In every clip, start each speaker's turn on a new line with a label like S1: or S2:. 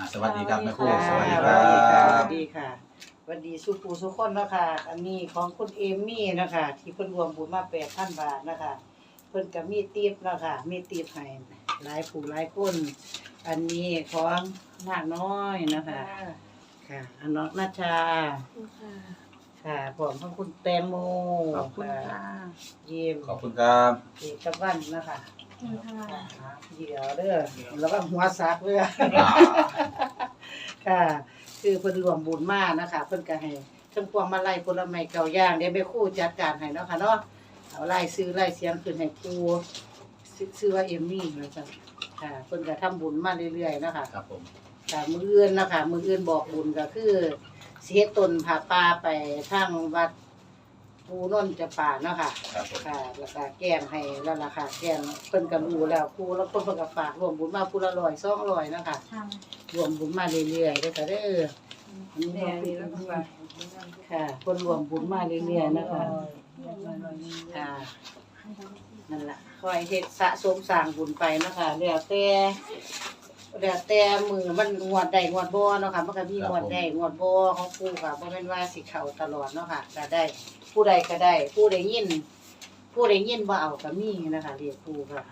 S1: อ่าสวัสดีครับแม่ครู
S2: ค่ะ
S1: สวัสดี
S2: ส
S1: ค
S2: วั
S1: รั
S2: สดีค่ะส
S1: บ
S2: วัสดีค่ะสวัสดีสุปูสุขคนเนาะค่ะ อันนี้ของคุณเอมมี่เนาะคะที่เพิ่นรวมบุญมา8,000บาทเนาะคะเพิ่นก็มีติปเนาะค่ะมีติปให้หลายผู้หลายคน อันนี้ของนากน้อยเนาะคะค่ะอันน้องนาชาค่ะผมของคุณแตงโม
S1: ขอบคุณ
S2: ค่ะ เยี่ยม
S1: ขอบคุณครับ
S2: เอกวันนะคะ ค่ะเดี๋ยวเด้อแล้วก็หัวซักเด้อ
S1: อ่า
S2: ค่ะ คือเพิ่นรวมบุญมานะคะเพิ่นก็ให้ทั้งพวงมาลัยผลไม้เก่าย่างเดี๋ยวไปครู่จัดการให้เนาะค่ะเนาะเอาไล่ซื้อไล่เสียงขึ้นให้ครูซื้อซื้อว่าเอมมี่นะจ๊ะค่ะเพิ่นก็ทำบุญมาเรื่อยๆเนาะคะ
S1: ครับผม
S2: ค่ะมื้ออื่นเนาะคะมื้ออื่นบอกบุญก็คือสิเฮ็ดต้นผาป่าไปทางวัด ปูนนท์จะป่าเนาะค่ะ
S1: ครับผม
S2: ค่ะแล้วก็แกงให้แล้วล่ะค่ะ แกงเพิ่นก็รู้แล้วครูแล้วคนเพิ่นก็ฝากรวมบุญมาผู้ละร้อย200เนาะค่ะรวมบุญมาเรื่อยๆเด้อค่ะเด้ออันนี้ก็คือค่ะคนรวมบุญมาเรื่อยๆนะคะค่ะนั่นล่ะคอยเฮ็ดสะสมสร้างบุญไปเนาะคะแล้วแต่ แล้วแต่มือมันงวดได้งวดบ่เนาะค่ะมันก็มีงวดได้งวดบ่ของปู่ค่ะบ่แม่นว่าสิเข้าตลอดเนาะค่ะก็ได้ ผู้ใดก็ได้ ผู้ใดยิน ผู้ใดยินบ่เอาก็มีนะคะเรียกปู่ค่ะ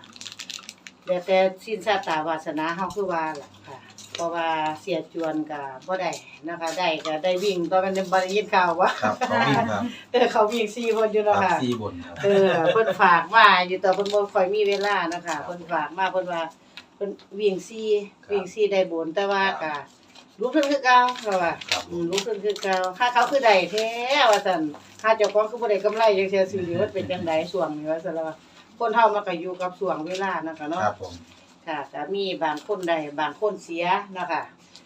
S2: แล้วแต่สิ้นชาตาวาสนาเฮาคือว่าล่ะค่ะ เพราะว่าเสียจวนก็บ่ได้นะคะ ได้ก็ได้วิ่งตอนมันบ่ได้ยินข่าวว่า
S1: ครับขอบคุณครับ
S2: เออเขาวิ่ง4คนอยู่
S1: ครั
S2: เนาะ
S1: บ
S2: ค่ะ
S1: ซีบนครับ
S2: เออเพิ่นฝากมาอยู่แต่เพิ่นบ่ค่อยมีเวลานะคะเพิ่นฝากมาเพิ่นว่า เพิ่นวิ่งซี่วิ่งซี่ได้บุญแต่ว่าก็ลุกขึ้นคือเก่าก็ว่า
S1: ครับผ
S2: อื
S1: ม
S2: มลุกขึ้นคือเก่าถ้าเขาคือได้แท้ว่าซั่นถ้าเจ้าของคือบ่ได้กำไรจังซี่สิหรือว่าเป็นจังไดช่วงนี้ว่าซั่นแล้วว่าคนเฮามันก็อยู่กับช่วงเวลานะคะเนาะ
S1: ครับผม
S2: ค่ะแต่มีบางคนได้บางคนเสียนะคะ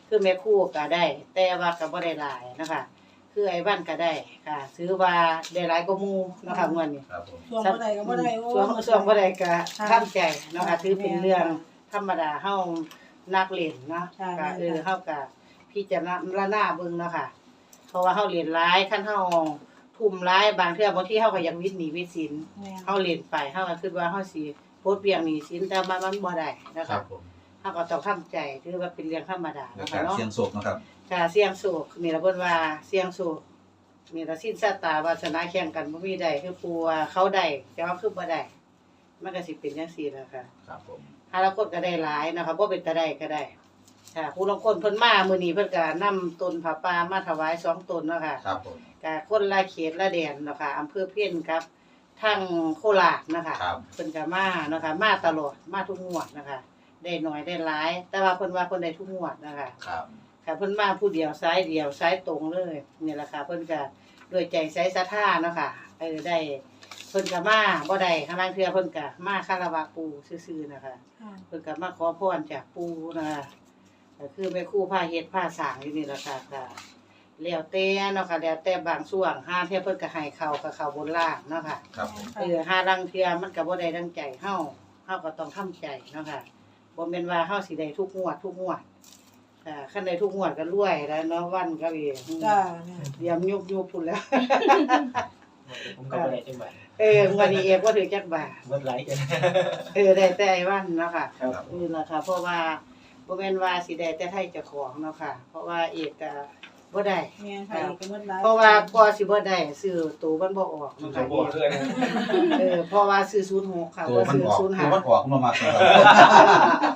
S2: คือแม่ครู่ก็ได้ แต่ว่าก็บ่ได้หลายนะคะคือไอ้วันก็ได้ค่ะซื้อว่าได้หลายกว่าหมู่นะคะเงินนี่
S1: ครับผม
S3: ช่วงบ่ได้ก็บ่ได้โอ้
S2: ช่วงช่วงบ่ได้ก็
S3: ค่ะ
S2: ทำใจเนาะค่ะถือเป็นเรื่อง ธรรมดาเฮานักเล่นเนาะ
S3: ค่ะ
S2: ก็เออ
S3: ค่ะ
S2: เฮาก็พิจารณาเบิ่งเนาะค่ะ เพราะว่าเฮาเรียนหลายคันเฮาทุ่มหลายบางเทื่อบางทีเฮาก็อยากวิทย์หนีวิทย์สิน
S3: แม่น
S2: เฮาเรียนไปเฮาก็คิดว่าเฮาสิปลดเปลี่ยงหนี้สินแต่มันมันบ่ได้นะ
S1: ครั
S2: คะ
S1: บผม
S2: เฮาก็ต้องทำใจถือว่าเป็นเรื่องธรรมดา
S1: แล้ว
S2: นะ
S1: ก็
S2: คะเนาะ
S1: เสียงโศกนะครับ
S2: ค่ะเสียงสูกนี่ละเพิ่นว่าเสียงสูกนี่ละสิ้นชาตาวาสนาแข่งกันบ่มีใดคือปูว่าเขาได้แต่ว่าคือบ่ได้มันก็สิเป็นจังซี่ล่ะค่ะ
S1: ครับผม
S2: ถ้าละคนก็ได้หลายนะคะบ่เป็นตาได้ก็ได้ ค่ะผู้ลางคนเพิ่นมามื้อนี้เพิ่นก็นำต้นผาป่ามาถวายสองต้นเนาะค่ะ
S1: ครับผม
S2: ก็คนละเขตละแดนเนาะค่ะอำเภอเพี้ยนครับทางโคราชนะคะ
S1: ครับ
S2: เพิ่นก็มาเนาะค่ะมาตลอดมาทุกงวดนะคะ ได้น้อยได้หลาย แต่ว่าเพิ่นว่าเพิ่นได้ทุกงวดนะคะ
S1: ครับ
S2: ค่ะเพิ่นมาผู้เดียวซ้ายเดียวซ้ายตรงเลยนี่แหละค่ะเพิ่นก็ด้วยใจใส่ศรัทธาเนาะค่ะเออได้ เพิ่นก็มาบ่ได้ข้างล่างเทื่อเพิ่นก็มาคารวะปู่ซื่อๆนะคะ
S3: ค่ะ
S2: เพิ่นก็มาขอพรจากปู่นะคะก็คือแม่ครูผ้าเฮ็ดผ้าสร้างอยู่นี่แหละค่ะค่ะแล้วแต่เนาะค่ะแล้วแต่บางช่วงห้าเที่ยเพิ่นก็ให้เขากับเขาบนล่างเนาะค่ะ
S1: ครับผม
S2: เออห้าลังเทื่อมันก็บ่ได้ดังใจเฮาเฮาก็ต้องทำใจเนาะค่ะบ่แม่นว่าเฮาสิได้ทุกงวดทุกงวดอ่าคันได้ทุกงวดก็รวยแล้วเนาะวันก็อีอืม
S3: จ้าแม่
S2: เตรียมยุบยุบพุ่นแล้ว
S4: ผมก็บ่ได้จังหวัด
S2: เอองวดนี้เอกบ่ถือจักบาท
S4: เบิดไหลกัน
S2: เออได้แต่ไอ้วันเนาะค่ะ
S4: ครับ
S2: นี่แหละค่ะเพราะว่าบ่แม่นว่าสิได้แต่ไทยเจ้าของเนาะค่ะ เพราะว่าเอกก็ บ่ได้
S3: แม่นค่ะอีกก็หมดหลาย
S2: เพราะว่าก็สิบ่ได้ซื้อตัวมันบ่ออก
S4: มัน
S2: เนาะ
S4: ก็
S2: ค่ะ
S4: บ่เพื่อน
S2: เออเพราะว่าซื้อ06ค่ะ
S1: ตัว
S2: บ่
S1: มัน
S2: ซื้อ
S1: ออกตัวมัน
S2: 05
S1: ออกมามาครับ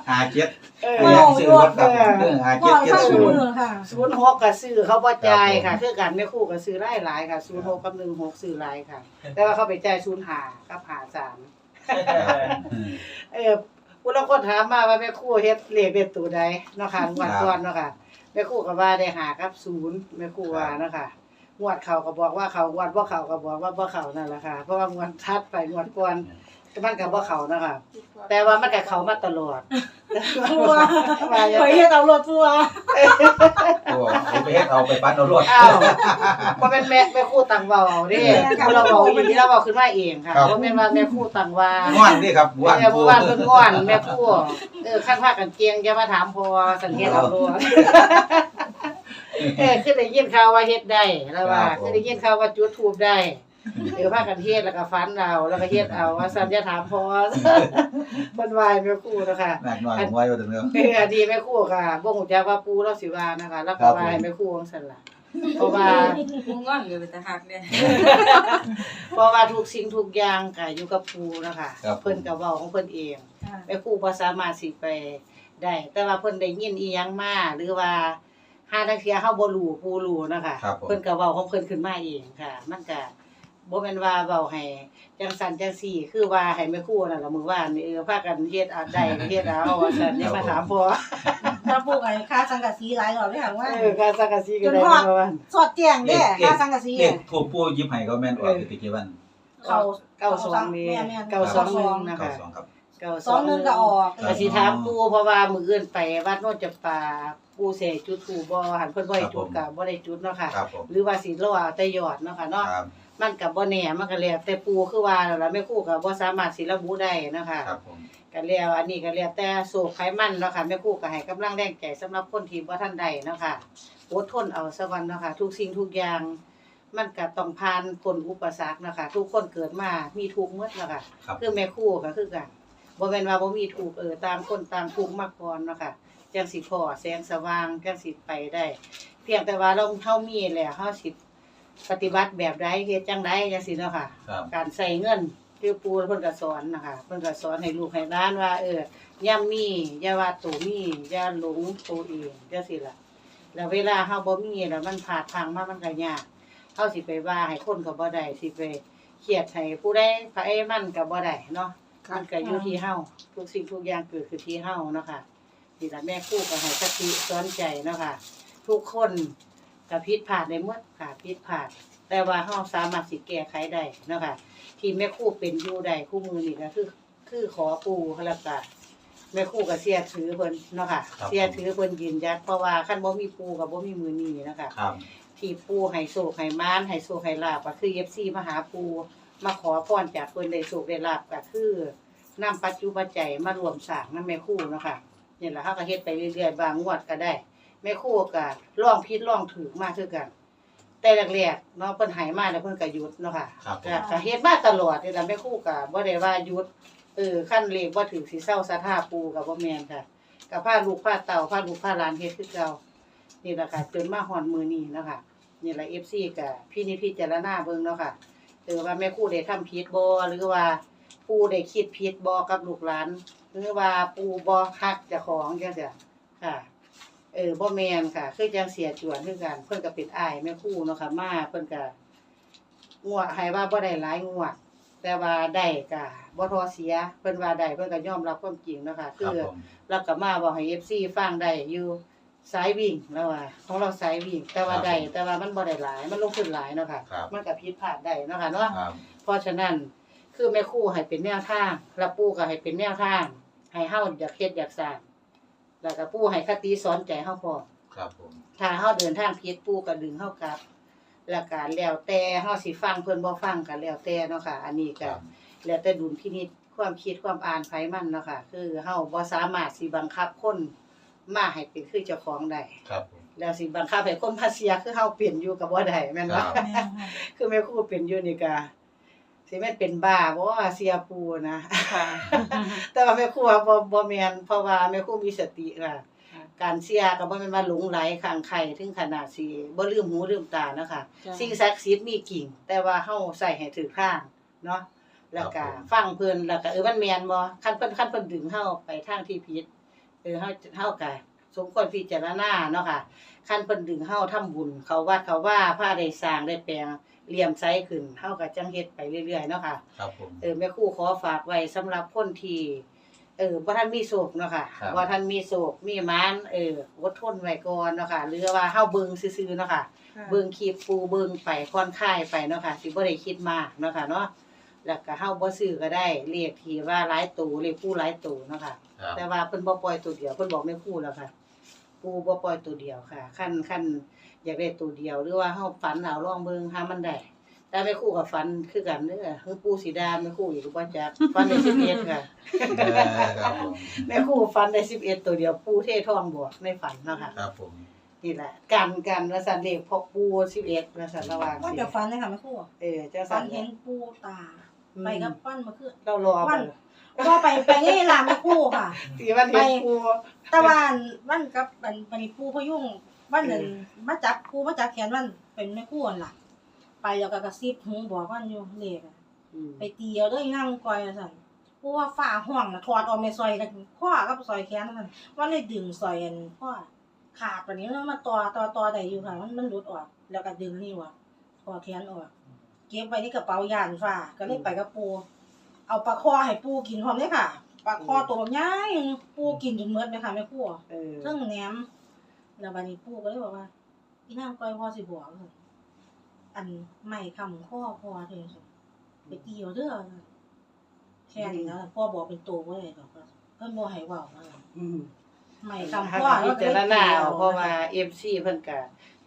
S1: หาเจ็ด
S2: เออ
S1: เรียกซื้อรถครับเรื่องหา
S3: พ่
S1: เจ็
S3: อ
S1: ดเจ็ด
S3: ข้าง
S1: ศู
S3: มื
S1: นย์
S3: อค่ะ
S2: ศูนย์หกก็ซื้อเขาบ่จ่าย
S1: ครั
S2: ค่ะ
S1: บผม
S2: คือกันแม่ครู่ก็ซื้อหลายๆค่ะศูนย์หกกับหนึ่งหกซื้อหลายค่ะ แต่ว่าเขาไปจ่ายศูนย์ห้ากับห้าสาม
S1: อืม
S2: เออ ผู้ลางคนถามมาว่าแม่ครู่เฮ็ดเลขเด็ดตัวใดเนาะค่ะงวดก่อนเนาะค่ะแม่ครู่ก็ว่าได้หากับศูนย์แม่ครู่ว่าเนาะค่ะงวดเขาก็บอกว่าเขางวดบ่เขาก็บอกว่าบ่เขานั่นแหละค่ะ เพราะว่างวดทัดไปงวดก่อน มันก็บ่เขาเนาะค่ะแต่ว่ามันก็เขามาตลอด
S3: ปัว
S2: ว่าอย่าง
S3: ไป
S2: นั้น
S3: เฮ็ดเอารถปัว
S1: ตัวเอาไปเฮ็ดเอาไปปั้นเอารวด
S2: อ้าวบ่แม่นแม่แม่ครู่ตังเว้าเด้ผู้เราเว้าอีหลีเราเว้าขึ้นมาเองค่ะ
S1: ครับ
S2: บ่แม่นว่าแม่ครู่ตังว่า
S1: ง่วนนี่ครับง่วน
S2: แม่
S1: ปู
S2: ผู้ว่าเพิ่นง่อนแม่ครู่เออคันพากันเกียงอย่ามาถามพอสังเกตเอาโลดเออคือได้ยินข่าวว่าเฮ็ดได้แล้วว่าคือได้ยินข่าวว่าจุดทูบได้ เออพากันเฮ็ดแล้วก็ฟันเอาแล้วก็เฮ็ดเอาว่าซั่นอย่าถามพอเพิ่นวายแม่ครูนะคะ
S1: หนักหน่อยผมไว้ว่าถึงเรื่อง
S2: เออดีแม่ครูค่ะบ่ฮู้จักว่าปูเราสิว่านะคะแล้ว
S1: ครั
S2: ก็
S1: บผม
S2: ว่าให้แม่ครูจังซั่นล่ะเพราะว่า
S5: กูงอนอยู่เป็นตาหักเนี่ย
S2: เพราะว่าทุกสิ่งทุกอย่างก็อยู่กับปูนะคะ
S1: ครับผม
S2: เพิ่นก็เว้าของเพิ่นเองแม่ครูบ่สามารถสิไปได้ แต่ว่าเพิ่นได้ยินอีหยังมาหรือว่าหาทางเที่ยเฮาบ่รู้ปูรู้นะคะ
S1: ครับผม
S2: เพิ่นก็เว้าของเพิ่นขึ้นมาเองค่ะ มันก็ บ่แม่นว่าเว้าให้จังซั่นจังซี่ คือว่าให้แม่ครูนั่นล่ะมื้อวานนี่เออพากันเฮ็ดเอาได้ก็เฮ็ดเอาว่าซั่นอย่ามาถามพ่อ
S3: ถ้าปลูกไอ้ค่าสังกะสีหลายรอบเลยค่ะว่า
S2: เออการสักกะสีก็ได้เมื่อวาน
S3: สอดแจ้งเด้ค่าสังกะสี
S1: เด็กถูกปูยิบให้ก็แม่นออกติกี่วัน
S3: เขา
S2: เก้าสองนี่เก้าสองหนึ่งนะ
S1: เก้า
S2: คะ
S1: สองครับ
S2: เก้า
S3: สองหนึงก็ออก
S2: ก็สิถามปู่เพราะว่ามื้ออื่นไปวัดโนนจำปาปู่เสจุดถูกบ่หันเพิ่นบ่ให้จุดก็บ่ได้จุดเนาะค่ะ
S1: ครับผม
S2: หรือว่าสิรอเอาแต่ยอดเนาะค่ะเนาะ
S1: ครับ
S2: มันก็บ่แน่มันก็แล้วแต่ปู่คือว่าแล้วล่ะแม่ครูก็บ่สามารถสิระบุได้เนาะค่ะ
S1: ครับผม
S2: ก็แล้วอันนี้ก็แล้วแต่โศกไขมันเนาะค่ะแม่ครูก็ให้กำลังแรงใจสำหรับคนที่บ่ทันได้เนาะค่ะอดทนเอาซะวันเนาะค่ะทุกสิ่งทุกอย่าง มันก็ต้องผ่านพ้นอุปสรรคเนาะค่ะทุกคนเกิดมามีทุกข์หมดเนาะค่ะ
S1: ครับ
S2: คือแม่ครูก็คือกันบ่แม่นว่าบ่มีทุกข์เออต่างคนต่างทุกข์มาก่อนเนาะค่ะจังสิพอแสงสว่างจังสิไปได้ เพียงแต่ว่าเราเฮามีแล้วเฮาสิ ปฏิบัติแบบใดเฮ็ดจังไดจังซี่เนาะค่ะ
S1: ครับ
S2: การใส่เงินคือปูเพิ่นก็สอนนะคะเพิ่นก็สอนให้ลูกให้หล้านว่า เออย่ำมีอย่าว่าตัวมีอย่าหลงตัวเองจังซี่ล่ะ แล้วเวลาเฮาบ่มีแล้วมันผาดทางมามันก็ยากเฮาสิไปว่าให้คนก็บ่ได้สิไปเครียดให้ผู้ใดไผมันก็บ่ได้เนาะ มันก็อยู่ที่เฮาทุกสิ่งทุกอย่างเกิดขึ้นที่เฮาเนาะค่ะนี่ล่ะแม่ครูก็ให้สติสอนใจเนาะค่ะ ทุกคน ก็ผิดพลาดได้หมดค่ะผิดพลาดแต่ว่าเฮาสามารถสิแก้ไขได้เนาะค่ะที่แม่ครู่เป็นอยู่ได้คู่มือนี่ก็คือ คือขอปูแล้วก็แม่ครู่ก็เสียถือเพิ่นเนาะค่ะ
S1: ครับ
S2: เสียถือเพิ่นยืนยันเพราะว่าคันบ่มีปูกับบ่มีมือนี้เนาะคะ
S1: ครับ
S2: ที่ปูให้โชคให้มานให้โชคให้ลาบก็คือ FC มาหาปูมาขอพรจากเพิ่นได้โชคได้ลาบก็คือนำปัจจุปัจจัยมารวมสร้างนำแม่ครู่เนาะค่ะนี่แหละเฮาก็เฮ็ดไปเรื่อยๆบางงวดก็ได้ แม่ครู่ก็ลองผิดลองถูกมาคือกัน แต่แรกๆเนาะเพิ่นใหายมาแล้วเพิ่นก็หยุดเนาะค่ะ
S1: ครับผม
S2: ก็ก็เฮ็ดมาตลอดนี่ล่ะแม่ครู่ก็บ่ได้ว่าหยุดเออขั้นเลขบ่ถึงสิเศร้าสถาปูก็บ่แม่นค่ะก็พาลูกพาเต่าพาลูกพาหลานเฮ็ดคือเก่านี่ล่ะค่ะจนมาฮอดมื้อนี้เนาะค่ะนี่ล่ะ FC ก็พี่นิจพิจารณาเบิ่งเนาะค่ะ เออว่าแม่ครู่ได้ทำผิดบ่หรือว่าปู่ได้คิดผิดบ่กับลูกหลาน หรือว่าปู่บ่ฮักเจ้าของจังซี่ค่ะเออบ่แม่นค่ะคือจังเสียจวนคือกันเพิ่นก็เป็นอ้ายแม่ครู่เนาะค่ะมาเพิ่นก็งวดให้ว่าบ่ได้หลายงวด แต่ว่าได้ก็บ่ทอเสียเพิ่นว่าได้เพิ่นก็ยอมรับความจริงเนาะค่ะ
S1: ค
S2: คื
S1: รับ
S2: อ
S1: ผม
S2: เราก็มาบอกให้ FC ฟังได้อยู่สายวิ่งแล้วว่าของเราสายวิ่ง แต่ว่าได้แต่ว่ามันบ่ได้หลายมันลงทุนหลายเนาะค่ะ
S1: ครับ
S2: มันก็ผิดพลาดได้เนาะค่ะเนาะ
S1: ครับ
S2: เพราะฉะนั้นคือแม่ครู่ให้เป็นแนวทางแล้วปู่ก็ให้เป็นแนวทางให้เฮาอยากเฮ็ดอยากสร้าง แล้วก็ปู่ให้คติสอนใจเฮาพร้อม
S1: ครับผม
S2: ถ้าเฮาเดินทางผิดปู่ก็ดึงเฮากลับ แล้วก็แล้วแต่เฮาสิฟังเพิ่นบ่ฟังก็แล้วแต่เนาะค่ะ อันนี้
S1: ค
S2: ก็
S1: รับ
S2: แล้วแต่ดุลพินิจความคิดความอ่านไผมันเนาะค่ะ คือเฮาบ่สามารถสิบังคับคนมาให้เป็นคือเจ้าของได้
S1: ครับผม
S2: แล้วสิบังคับให้คนพาเสียคือเฮาเปลี่ยนอยู่ก็บ่ได้แม่น
S1: ครั
S2: บ่
S1: บ
S3: แม่นค่ะ
S2: คือแม่ครูเป็นอยู่นี่ก็ สิแม่นเป็นบ้าบ่ว่าเสียปูนะ
S5: ค่ะ
S2: แต่ว่าแม่ครูว่าบ่บ่แม่นเพราะว่าแม่ครูมีสติค่ะ
S5: ค่ะ
S2: การเสียก็บ่แม่นว่าหลงไหลข้างใครถึงขนาดสิบ่ลืมหูลืมตานะคะ
S5: จ้ะ
S2: สิ่งศักดิ์สิทธิ์มีกิ่ง แต่ว่าเฮาใส่ให้ถูกทางเนาะแล้วก็ฟังเพิ่นแล้วก็เออมันแม่นบ่คันเพิ่นคันเพิ่นดึงเฮาไปทางที่ผิดเออเฮาเฮาก็ สมควรพิจารณาเนาะค่ะคันเพิ่นดึงเฮาทำบุญ เขาวัดเขาว่าพาได้สร้างได้แปลงเหลี่ยมไซขึ้นเฮาก็จังเฮ็ดไปเรื่อยๆเนาะค่ะ
S1: ครับผม
S2: เออแม่ครูขอฝากไว้สำหรับคนที่เออบ่ทันมีโศกเนาะค่ะ
S1: ครับ
S2: บ่ทันมีโศกมีหมานเอออดทนไว้ก่อนเนาะค่ะหรือว่าเฮาเบิ่งซื่อๆเนาะค่ะเบิ่งคลิปปูเบิ่งไปค่อนคลายไปเนาะค่ะสิบ่ได้คิดมากเนาะค่ะเนาะ แล้วก็เฮาบ่ซื้อก็ได้เรียกที่ว่าหลายตัวเรียกผู้หลายตัวเนาะค่ะ
S1: ครับ
S2: แต่ว่าเพิ่นบ่ปล่อยตัวเดียวเพิ่นบอกแม่ครูแล้วค่ะปูบ่ปล่อยตัวเดียวค่ะคันคันอยากได้ตัวเดียว หรือว่าเฮาฝันเอาลองเบิ่งหามันได้แต่แม่ครูก็ฝันคือกันเด้อคือปูสีดาแม่ครูอีกบ่จักฝันได้11ค่ะ
S1: เออครับผม
S2: แม่ครูฝันได้11ตัวเดียวปูเททองบวกในฝันเนาะค่ะ
S1: ครับผม
S2: เนี่แหละกันกันว่าสันเลขพอปู11ว่าสันระหว่าง
S3: ว่า
S2: สิ
S3: จะฟันเลยค่ะแม่ครู่
S2: เออเจ้า
S3: ฟั
S2: สั
S3: น
S2: น
S3: เห็นปูตา ไปกับปั้นมาคือ
S2: เรารอ
S3: วั
S2: บ่
S3: นก็ไปไปนี่ลาแม่ครู่ค่ะ
S2: สิวันเห็นปู
S3: ตะวันวันกับอันปนิปูพยุ่งวันนั้นมาจับปูมาจับแขนวันเป็นแม่ครู่นั่นล่ะ ไปแล้วก็กระซิบหูบอกวันอยู่เลขอะ
S2: อืม
S3: ไปตีเอาเด้วยนั่งกอยสั่นปูว่าฝ้าห้องน่ะถอดออกไม่ซอยกันข้อกับซอยแขนนั่นว่าเลยดึงซอยอันข้อขาดปานนี้แล้วมาต่อต่อต่อได้อยู่ค่ะมันมันหลุดออก แล้วก็ดึงนี่ออกคอแขนออก เก็บไว้ในกระเป๋ายานฝ้าก็เลยไปกับปู เอาปลาคอให้ปูกินพร้อมเลยค่ะปลาคอตัวใหญ่ปูกินจนเมดเลยค่ะแม่ครู่
S2: เออ
S3: เรื่องแหนมแล้วบัดนี้ปู่ก็เลยบอกว่าอีนางก้อยพ่อสิบอกว่าอันไม่คำข้อพ่อเธอสิไปตีเอาเด้อแค่นี้นะพ่อบอกเป็นตัวบ่ได้ดอกก็เพิ่นบ่ให้เว้านะ
S2: อืม
S3: ไม่
S2: ทำ
S3: คำ
S2: พ่
S3: พ่
S2: อ
S3: อ
S2: พิจารณาเอาเพราะว่า FC เพิ่นก็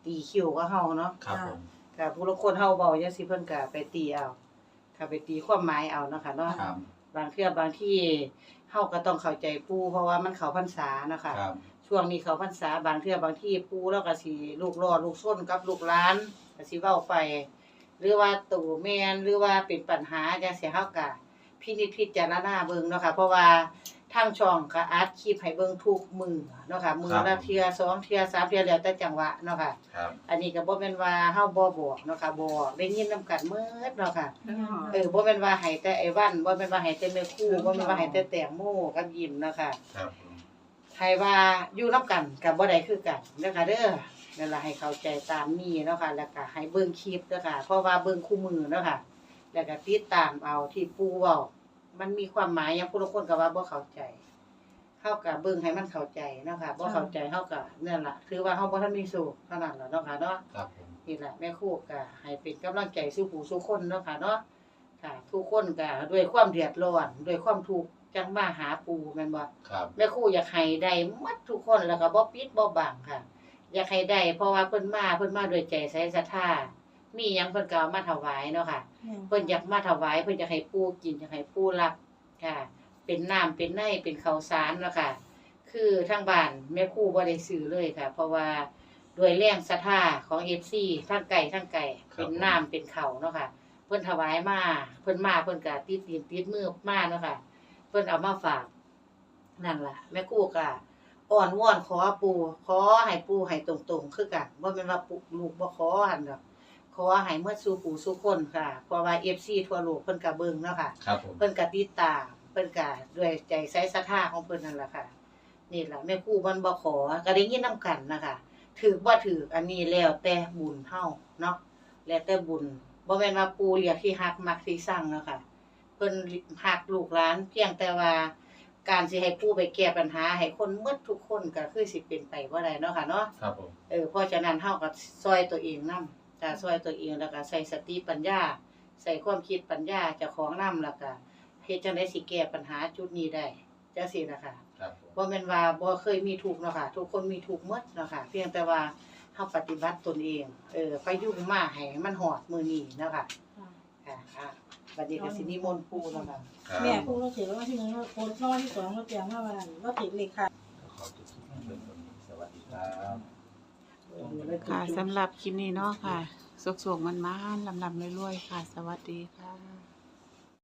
S2: ตีคิวก็เฮาเนาะ
S1: ครับผม
S2: ก็ผู้ละคนเฮาเว้าจังซี่เพิ่นก็ไปตีเอาก็ไปตีความหมายเอาเนาะค่ะเนาะ
S1: ครับ
S2: บางเทื่อบางที่เฮาก็ต้องเข้าใจปู่เพราะว่ามันเข้าพรรษาเนาะค่ะ
S1: ครับ
S2: ช่วงนี้เข้าพรรษาบางเทื่อบางที่ปู่แล้วก็สิลูกรอดลูกส้นกับลูกหลานก็สิเว้าไป หรือว่าตู่แม่นหรือว่าเป็นปัญหาจังซี่เฮาก็พินิจพิจารณาเบิ่งเนาะค่ะ เพราะว่า ทางช่องก็อัดคลิปให้เบิ่งทุกมื้อเนาะค่ะมื้อละเทื่อสองเทื่อสามเทื่อแล้วแต่จังหวะเนาะค่ะ
S1: ครับ
S2: อันนี้ก็บ่แม่นว่าเฮาบ่บอกเนาะค่ะบ่ได้ยินนํกันเมิดเนาะค่ะ
S3: อืม
S2: เออบ่แม่นว่าให้แต่ไอ้วันบ่แม่นว่าให้แต่แม่ครูบ่แม่นว่าให้แต่แตงโมกับยิ้มเนาะค่ะ
S1: ครับผม
S2: ให้ว่าอยู่นํกันก็บ่ได้คือกันเด้อค่ะเด้อนั่นล่ะให้เข้าใจตามนี้เนาะค่ะแล้วก็ให้เบิ่งคลิปเด้อค่ะเพราะว่าเบิ่งคู่มือเนาะค่ะแล้วก็ติดตามเอาที่ปู่เว้า มันมีความหมายหยังผู้ลางคนก็ว่าบ่เข้าใจเฮาก็เบิ่งให้มันเข้าใจเนาะค่ะบ่เข้าใจเฮาก็นั่นล่ะถือว่าเฮาบ่ทันมีสูตรเท่านั้นล่ะเนาะค่ะเนาะ
S1: ครับผม
S2: นี่แหละแม่ครูก็ให้เป็นกำลังใจสู่ผู้สู่คนเนาะค่ะเนาะค่ะ ทุกคนก็ด้วยความเดือดร้อนด้วยความทุกข์จังมาหาปู่แม่นบ่
S1: ครับ
S2: แม่ครูอยากให้ได้หมดทุกคนแล้วก็บ่ปิดบ่บังค่ะ อยากให้ได้เพราะว่าเพิ่นมาเพิ่นมาด้วยใจใส่ศรัทธา มีหยังเพิ่นก็เอามาถวายเนาะค่ะ เพิ่นอยากมาถวายเพิ่นอยากให้ปู่กินอยากให้ปู่รับค่ะ เป็นน้ำเป็นในเป็นข้าวสารเนาะค่ะ คือทางบ้านแม่ครูบ่ได้ซื้อเลยค่ะ เพราะว่าด้วยแรงศรัทธาของ FC ทั้งไก่ทั้งไก่เป็นน้ำเป็นข้าวเนาะค่ะ เพิ่นถวายมาเพิ่นมาเพิ่นก็ติดตีนติดมือมาเนาะค่ะ เพิ่นเอามาฝากนั่นล่ะ แม่ครูก็อ่อนวอนขอปู่ขอให้ปู่ให้ตรงๆ คือกันบ่แม่นว่าปู่ลูกบ่ขอหั่นดอก ขอให้เมื่อสู่ปู่สู่คนค่ะ เพราะว่า FC ทั่วโลกเพิ่นก็เบิ่งเนาะค่ะ
S1: ครับผม
S2: เพิ่นก็ติดตามเพิ่นก็ด้วยใจใส่ศรัทธาของเพิ่นนั่นล่ะค่ะ นี่ล่ะแม่ครูมันบ่ขอก็ได้ยินนํกันนะคะถือบ่ถืออันนี้แล้วแต่บุญเฮาเนาะแล้วแต่บุญบ่แม่นว่าปู่เรียกที่ฮักมักที่สั่งเนาะค่ะเพิ่นฮักลูกหลานเพียงแต่ว่าการสิให้ปู่ไปแก้ปัญหาให้คนหมดทุกคนก็คือสิเป็นไปบ่ได้เนาะค่ะเนาะ
S1: ครับผม
S2: เออเพราะฉะนั้นเฮาก็ซอยตัวเองนำ จ้าซอยตัวเองแล้วก็ใส่สติปัญญา ใส่ความคิดปัญญาเจ้าของนำแล้วก็เฮ็ดจังได๋สิแก้ปัญหาจุดนี้ได้จังซี่นะคะ
S1: ครับผม
S2: บ่แม่นว่าบ่เคยมีทุกข์เนาะค่ะ ทุกคนมีทุกข์หมดเนาะค่ะ เพียงแต่ว่าเฮาปฏิบัติตนเอง เออไปยุ่งมาให้มันฮอดมื้อนี้เนาะค่ะค่ะค่ะบัดนี้ก็สินิมนต์ปู่แล้วค่ะ
S1: ครับ
S3: แม่พูดเราถือว่าที่หนึ่งเราโพสต์รางวัลที่สองเราเตรียมมาวันเราติดเลขค่ะ
S1: ขอจุดทูปเริ่มต้นสวัสดีครับ
S6: ค่ะสำหรับคลิปนี้เนาะค่ะสุกๆมันมาลำๆรวยๆค่ะ สวัสดีค่ะ